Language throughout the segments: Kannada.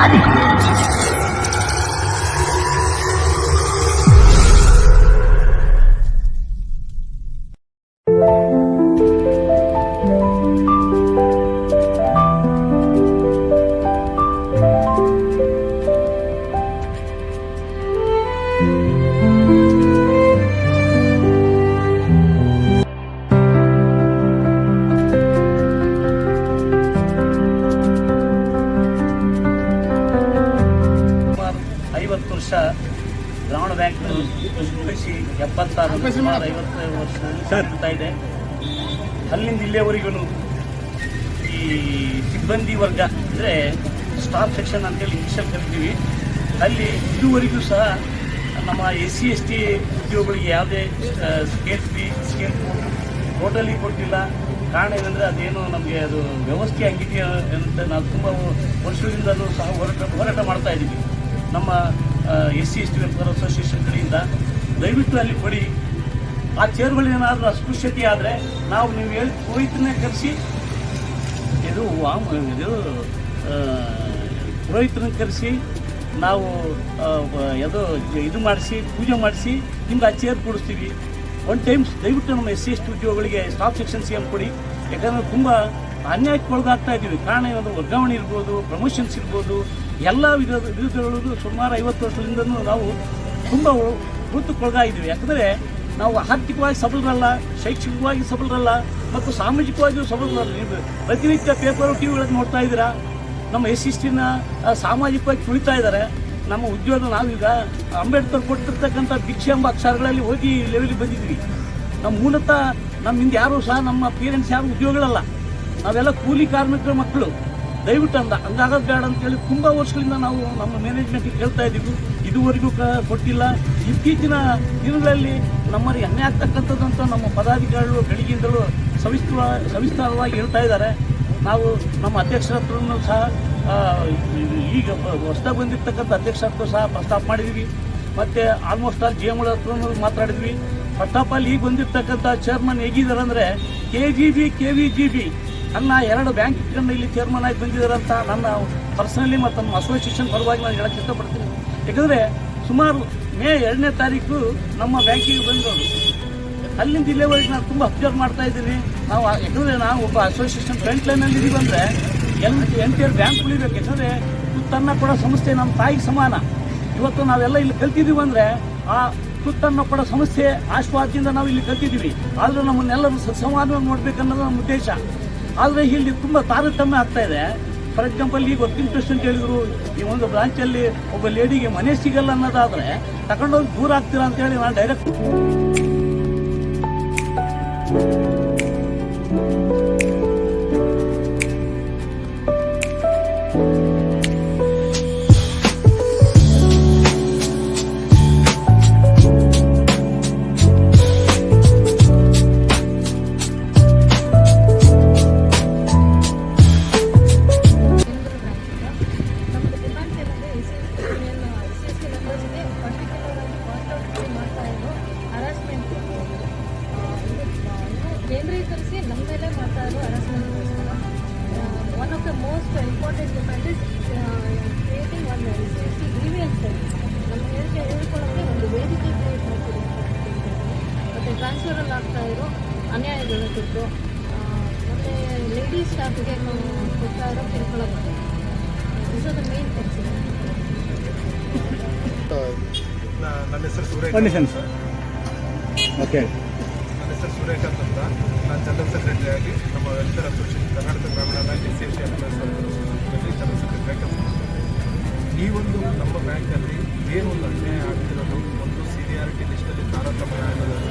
ಸುಮಾರು ಐವತ್ತು ವರ್ಷ ಗ್ರಾಮೀಣ ಬ್ಯಾಂಕ್ ಕೃಷಿ ಎಪ್ಪತ್ತಾರು ಸುಮಾರು ಐವತ್ತು ವರ್ಷ ಆಗ್ತಾ ಇದೆ. ಅಲ್ಲಿಂದ ಇಲ್ಲಿಯವರೆಗೂ ಈ ಸಿಬ್ಬಂದಿ ವರ್ಗ ಅಂದರೆ ಸ್ಟಾಫ್ ಸೆಕ್ಷನ್ ಅಂತೇಳಿ ಇಂಗ್ಲೀಷಲ್ಲಿ ಕರಿತೀವಿ. ಅಲ್ಲಿ ಇದುವರೆಗೂ ಸಹ ನಮ್ಮ ಎಸ್ ಸಿ ಎಸ್ ಟಿ ಉದ್ಯೋಗಗಳಿಗೆ ಯಾವುದೇ ಸ್ಕೇಲ್ ಫೀ ಸ್ಕೇಲ್ ಟೋಟಲಿ ಕೊಟ್ಟಿಲ್ಲ. ಕಾರಣ ಏನಂದರೆ ಅದೇನು ನಮಗೆ ಅದು ವ್ಯವಸ್ಥೆ ಆಗಿದೆಯಾ ಅಂತ ನಾವು ತುಂಬ ವರ್ಷದಿಂದಲೂ ಸಹ ಹೋರಾಟ ಹೋರಾಟ ಮಾಡ್ತಾ ಇದ್ದೀವಿ. ನಮ್ಮ S C S T welfare association ಕಡೆಯಿಂದ ದಯವಿಟ್ಟು ಅಲ್ಲಿ ಕೊಡಿ. ಆ ಚೇರ್ಗಳೇನಾದರೂ ಅಸ್ಪೃಶ್ಯತೆ ಆದರೆ ನಾವು ನೀವು ಹೇಳಿ ಪುರೋಹಿತನೇ ಕರೆಸಿ. ಇದು ಇದು ಪುರೋಹಿತನ ಕರೆಸಿ. ನಾವು ಯಾವುದೋ ಇದು ಮಾಡಿಸಿ, ಪೂಜೆ ಮಾಡಿಸಿ ನಿಮ್ಗೆ ಆ ಚೇರ್ ಕೊಡಿಸ್ತೀವಿ. ಒನ್ ಟೈಮ್ಸ್ ದಯವಿಟ್ಟು ನಮ್ಮ ಎಸ್ ಸಿ ಎಸ್ ಟಿ ಉದ್ಯೋಗಗಳಿಗೆ ಸ್ಟಾಫ್ ಸೆಕ್ಷನ್ ಸಿ ಎಂ ಕೊಡಿ. ಯಾಕಂದರೆ ತುಂಬ ಅನ್ಯಾಯಕ್ಕೆ ಒಳಗಾಗ್ತಾ ಇದ್ದೀವಿ. ಕಾರಣ ಏನಂದ್ರೆ ವರ್ಗಾವಣೆ ಇರ್ಬೋದು ಪ್ರಮೋಷನ್ಸ್ ಇರ್ಬೋದು, ಎಲ್ಲ ವಿಧ ವಿಧಗಳಲ್ಲೂ ಸುಮಾರು ಐವತ್ತು ವರ್ಷದಿಂದನೂ ನಾವು ತುಂಬ ವೃತ್ತಕ್ಕೊಳಗಾಗಿದ್ದೀವಿ ಯಾಕಂದರೆ ನಾವು ಆರ್ಥಿಕವಾಗಿ ಸಬಲರಲ್ಲ, ಶೈಕ್ಷಣಿಕವಾಗಿ ಸಬಲರಲ್ಲ ಮತ್ತು ಸಾಮಾಜಿಕವಾಗಿಯೂ ಸಬಲರಲ್ಲ. ನೀವು ಪ್ರತಿನಿತ್ಯ ಪೇಪರ್ ಟಿವಿಗಳನ್ನು ನೋಡ್ತಾ ಇದ್ದೀರಾ? ನಮ್ಮ ಎಸ್ ಟಿನ ಸಾಮಾಜಿಕವಾಗಿ ತುಳಿತಾ ಇದ್ದಾರೆ. ನಮ್ಮ ಉದ್ಯೋಗ ನಾವೀಗ ಅಂಬೇಡ್ಕರ್ ಕೊಟ್ಟಿರ್ತಕ್ಕಂಥ ಭಿಕ್ಷೆ ಎಂಬ ಅಕ್ಷರಗಳಲ್ಲಿ ಹೋಗಿ ಲೆವೆಲಿಗೆ ಬಂದಿದ್ವಿ ನಮ್ಮ ಮೂಲತಃ ನಮ್ಮಿಂದ ಯಾರೂ ಸಹ ನಮ್ಮ ಪೇರೆಂಟ್ಸ್ ಯಾರು ಉದ್ಯೋಗಗಳಲ್ಲ. ನಾವೆಲ್ಲ ಕೂಲಿ ಕಾರ್ಮಿಕರ ಮಕ್ಕಳು. ದಯವಿಟ್ಟು ಅಂದ ಹಂಗಾಗೋದು ಬೇಡ ಅಂತೇಳಿ ತುಂಬ ವರ್ಷಗಳಿಂದ ನಾವು ನಮ್ಮ ಮ್ಯಾನೇಜ್ಮೆಂಟ್ಗೆ ಕೇಳ್ತಾ ಇದ್ದೀವಿ. ಇದುವರೆಗೂ ಕೊಟ್ಟಿಲ್ಲ. ಇತ್ತೀಚಿನ ದಿನಗಳಲ್ಲಿ ನಮ್ಮಲ್ಲಿ ಅನ್ಯಾಯ ಆಗ್ತಕ್ಕಂಥದ್ದಂತ ನಮ್ಮ ಪದಾಧಿಕಾರಿಗಳು ಬೆಳಿಗ್ಗೆಯಿಂದಲೂ ಸವಿಸ್ತರ, ಸವಿಸ್ತಾರವಾಗಿ ಹೇಳ್ತಾ ಇದ್ದಾರೆ. ನಾವು ನಮ್ಮ ಅಧ್ಯಕ್ಷರ ಹತ್ರನೂ ಸಹ ಈಗ ಹೊಸದಾಗಿ ಬಂದಿರ್ತಕ್ಕಂಥ ಅಧ್ಯಕ್ಷರ ಹತ್ರ ಸಹ ಪ್ರಸ್ತಾಪ ಮಾಡಿದ್ವಿ. ಮತ್ತು ಆಲ್ಮೋಸ್ಟ್ ಆಲ್ ಜಿ ಎಂ ಹತ್ರನೂ ಮಾತಾಡಿದ್ವಿ. ಫಸ್ಟ್ ಆಲ್ ಈಗ ಬಂದಿರ್ತಕ್ಕಂಥ ಚೇರ್ಮನ್ ಹೇಗಿದ್ದಾರೆ ಅಂದರೆ K G B K V G B ಅನ್ನ ಎರಡು ಬ್ಯಾಂಕ್ ಇಟ್ಕೊಂಡು ಇಲ್ಲಿ ಚೇರ್ಮನ್ ಆಗಿ ಬಂದಿದ್ದಾರಂತ ನನ್ನ ಪರ್ಸನಲಿ ಮತ್ತು ನಮ್ಮ ಅಸೋಸಿಯೇಷನ್ ಪರವಾಗಿ ನಾನು ಹೇಳಕ್ಕೆ ಇಷ್ಟಪಡ್ತೀನಿ. ಯಾಕಂದರೆ ಸುಮಾರು ಮೇ ಎರಡನೇ ತಾರೀಕು ನಮ್ಮ ಬ್ಯಾಂಕಿಗೆ ಬಂದವರು ಅಲ್ಲಿಂದ ಇಲ್ಲಿವರೆಗೆ ನಾನು ತುಂಬ ಅಬ್ಸರ್ವ್ ಮಾಡ್ತಾ ಇದ್ದೀನಿ. ನಾವು ಯಾಕಂದರೆ ನಾವು ಒಬ್ಬ ಅಸೋಸಿಯೇಷನ್ ಫ್ರಂಟ್ ಲೈನಲ್ಲಿ ಇದೀವಿ ಅಂದರೆ ಎಲ್ ಎಂಟೈರ್ ಬ್ಯಾಂಕ್ ಉಳಿಬೇಕು ಯಾಕಂದರೆ ತುತ್ತನ್ನ ಕೊಡೋ ಸಂಸ್ಥೆ ನಮ್ಮ ತಾಯಿಗೆ ಸಮಾನ. ಇವತ್ತು ನಾವೆಲ್ಲ ಇಲ್ಲಿ ಕಲ್ತಿದ್ದೀವಿ ಅಂದರೆ ಆ ಸುತ್ತನ್ನ ಕೊಡೋ ಸಂಸ್ಥೆ ಆಶ್ವಾದದಿಂದ ನಾವು ಇಲ್ಲಿ ಕಲ್ತಿದ್ದೀವಿ. ಆದರೂ ನಮ್ಮನ್ನೆಲ್ಲರೂ ಸ- ನೋಡಬೇಕನ್ನೋದು ನೋಡ್ಬೇಕನ್ನೋದು ನಮ್ಮ ಉದ್ದೇಶ. ಆದರೆ ಇಲ್ಲಿ ತುಂಬ ತಾರತಮ್ಯ ಆಗ್ತಾ ಇದೆ. ಫಾರ್ ಎಕ್ಸಾಂಪಲ್ ಈಗ ವರ್ಕಿಂಗ್ ಅಂತ ಹೇಳಿದ್ರು, ಈ ಒಂದು ಬ್ರಾಂಚಲ್ಲಿ ಒಬ್ಬ ಲೇಡಿಗೆ ಮನೆ ಸಿಗಲ್ಲ ಅನ್ನೋದಾದರೆ ತಗೊಂಡೋಗಿ ದೂರ ಆಗ್ತೀರಾ ಅಂತೇಳಿ ನಾನು direct creating one S S T grievance ನಮ್ಮ ಹೇಳಿಕೆ ಹೇಳ್ಕೊಳ್ಳೋಕ್ಕೆ ಒಂದು ವೇದಿಕೆ ಕ್ರಿಯೇಟ್ ಮಾಡ್ತೀವಿ ಅಂತ ಕೇಳ್ತಿದ್ದೀನಿ ಮತ್ತು ಟ್ರಾನ್ಸ್ಫರಲ್ಲಿ ಆಗ್ತಾ ಇರೋ ಅನ್ಯಾಯಗಳ ಕುರಿತು ಮತ್ತು ಲೇಡೀಸ್ ಸ್ಟಾಫ್ಗೆ ಕೊಡ್ತಾ ಇರೋ ಕಿರುಕುಳ ಬಗ್ಗೆ ನನ್ನ ಹೆಸರು ಸರ್. ಓಕೆ ನನ್ನ ಹೆಸರು ಸೂರ್ಯಕಾಂತ್ ಅಂತ. ನಾನು ಜನರಲ್ ಸೆಕ್ರೆಟರಿ ಆಗಿ ನಮ್ಮ ವೆಲ್ಫೇರ್ ಅಸೋಸಿಯೇಷನ್ ಕರ್ನಾಟಕ ಗ್ರಾಮೀಣ ಬ್ಯಾಂಕ್ ಎಸ್ ಈ ಒಂದು ನಮ್ಮ ಬ್ಯಾಂಕಲ್ಲಿ ಏನು ಒಂದು ಅನ್ಯಾಯ ಆಗ್ತಿರೋದು, ಒಂದು ಸೀನಿಯಾರಿಟಿ ಲಿಸ್ಟಲ್ಲಿ ತಾರತಮ್ಯ ಆಗಿರೋದು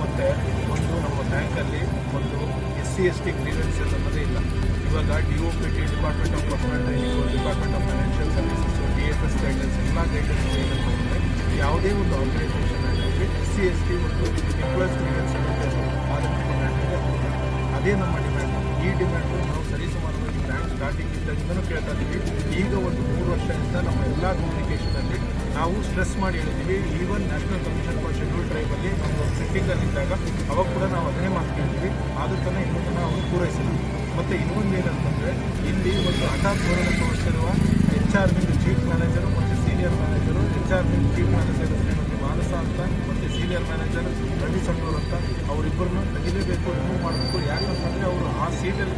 ಮತ್ತು ಒಂದು ನಮ್ಮ ಬ್ಯಾಂಕಲ್ಲಿ ಒಂದು S C, S T clearance ಅನ್ನೋದೇ ಇಲ್ಲ ಇವಾಗ D O P T department of training department of financial services D F S guidance ಎಲ್ಲ ಗೈಡೆನ್ಸ್ ಏನಂತಂದರೆ ಯಾವುದೇ ಒಂದು ಆರ್ಗನೈಸೇಷನ್ ಆಗಲಿ ಎಸ್ ಸಿ, ಎಸ್ ಟಿ ಮತ್ತು ಎಂಪ್ಲಾಯ್ಸ್ ಕ್ಲಿಯರೆನ್ಸ್ ಅನ್ನೋದು. ಅದೇ ನಮ್ಮ ಡಿಮ್ಯಾಂಡ್ ಈ ಡಿಮ್ಯಾಂಡ್ ನಾವು ಸರಿಸುಮಾರವಾಗಿ ಬ್ಯಾಂಕ್ ಸ್ಟಾರ್ಟಿಂಗ್ ಇದ್ದಾಗಿಂದನೂ ಕೇಳ್ತಾ ಇದ್ದೀವಿ. ಈಗ ಒಂದು ಮೂರು ವರ್ಷದಿಂದ ನಮ್ಮ ಎಲ್ಲ ಕಮ್ಯುನಿಕೇಷನಲ್ಲಿ ನಾವು ಸ್ಟ್ರೆಸ್ ಮಾಡಿ ಹೇಳಿದ್ದೀವಿ. Even national commission for schedule ಟ್ರೈಬಲ್ಲಿ ಒಂದು ಸಿಟ್ಟಿಂಗಲ್ಲಿ ಇದ್ದಾಗ ಅವಾಗ ಕೂಡ ನಾವು ಅದನ್ನೇ ಮಾತು ಕೇಳ್ತೀವಿ ಆದರೂ ತನಕ ಇನ್ನೂ ತನಕ ಅವರು ಮತ್ತು ಇನ್ನೊಂದು ಏನಂತಂದರೆ, ಇಲ್ಲಿ ಒಂದು ಹಠಾತ್ ಧೋರಣೆ ತೋರಿಸಿರುವ H R Bindu chief manager ಮತ್ತು senior manager H R Bindu chief manager Shrimati Manasa ಅಂತ, ಮತ್ತು ಸೀನಿಯರ್ ಮ್ಯಾನೇಜರ್ ರವಿ ಸಂಡೂರ್ ಅಂತ ಅವರಿಬ್ಬರನ್ನ ತೆಗಿಲೇಬೇಕು ರಿಮೂವ್ ಮಾಡಬೇಕು. ಯಾಕಂತಂದರೆ ಅವರು ಆ ಸೀಟಲ್ಲಿ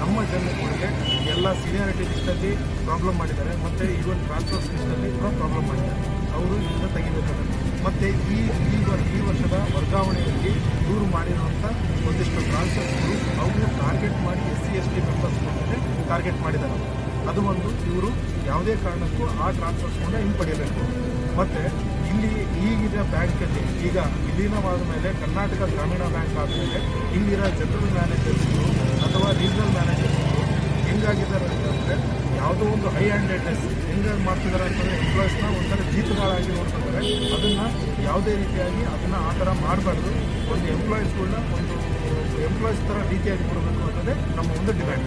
ನಮ್ಮ ಜನಗಳಿಗೆ ಎಲ್ಲ ಸೀನಿಯಾರಿಟಿ ಲಿಸ್ಟಲ್ಲಿ ಪ್ರಾಬ್ಲಮ್ ಮಾಡಿದ್ದಾರೆ. ಮತ್ತು ಈವನ್ ಟ್ರಾನ್ಸ್ಫರ್ಸ್ ಲಿಸ್ಟಲ್ಲಿ ಕೂಡ ಪ್ರಾಬ್ಲಮ್ ಮಾಡಿದ್ದಾರೆ. ಅವರು ಇದನ್ನು ತೆಗಿಬೇಕಾಗುತ್ತೆ. ಮತ್ತು ಈ ಈ ಈ ವರ್ಷದ ವರ್ಗಾವಣೆಯಲ್ಲಿ ದೂರು ಮಾಡಿರುವಂಥ ಒಂದಿಷ್ಟು ಟ್ರಾನ್ಸ್ಫರ್ಸ್ಗಳು ಅವರು ಟಾರ್ಗೆಟ್ ಮಾಡಿ S C S T members ಮೇಲೆ ಟಾರ್ಗೆಟ್ ಮಾಡಿದ್ದಾರೆ. ಅದು ಒಂದು ಇವರು ಯಾವುದೇ ಕಾರಣಕ್ಕೂ ಆ ಟ್ರಾನ್ಸ್ಫರ್ಸ್ಗಳನ್ನ ಹಿಂಪಡೆಯಬೇಕು ಮತ್ತು ಇಲ್ಲಿ ಈಗಿನ ಬ್ಯಾಂಕಲ್ಲಿ ಈಗ ವಿಲೀನವಾದ ಮೇಲೆ ಕರ್ನಾಟಕ ಗ್ರಾಮೀಣ ಬ್ಯಾಂಕ್ ಆದಮೇಲೆ ಇಲ್ಲಿರೋ ಜನರಲ್ ಮ್ಯಾನೇಜರ್ಸ್ಗಳು ಅಥವಾ ರೀಜನಲ್ ಐ ಆ್ಯಂಡ್ ಹೆಂಗೆ ಮಾಡ್ತಿದ್ದಾರೆ ಅಂತಂದರೆ ಎಂಪ್ಲಾಯ್ಸ್ನ ಒಂಥರ ಜೀತಗಳಾಗಿ ನೋಡ್ಕೊಂಡ್ರೆ ಅದನ್ನು ಯಾವುದೇ ರೀತಿಯಾಗಿ ಅದನ್ನು ಆ ಥರ ಮಾಡಬಾರ್ದು. ಒಂದು ಎಂಪ್ಲಾಯೀಸ್ಗಳನ್ನ ಒಂದು ಎಂಪ್ಲಾಯೀಸ್ ಥರ ರೀತಿಯಾಗಿ ಕೊಡಬೇಕು ಅನ್ನೋದೇ ನಮ್ಮ ಒಂದು ಡಿಮ್ಯಾಂಡ್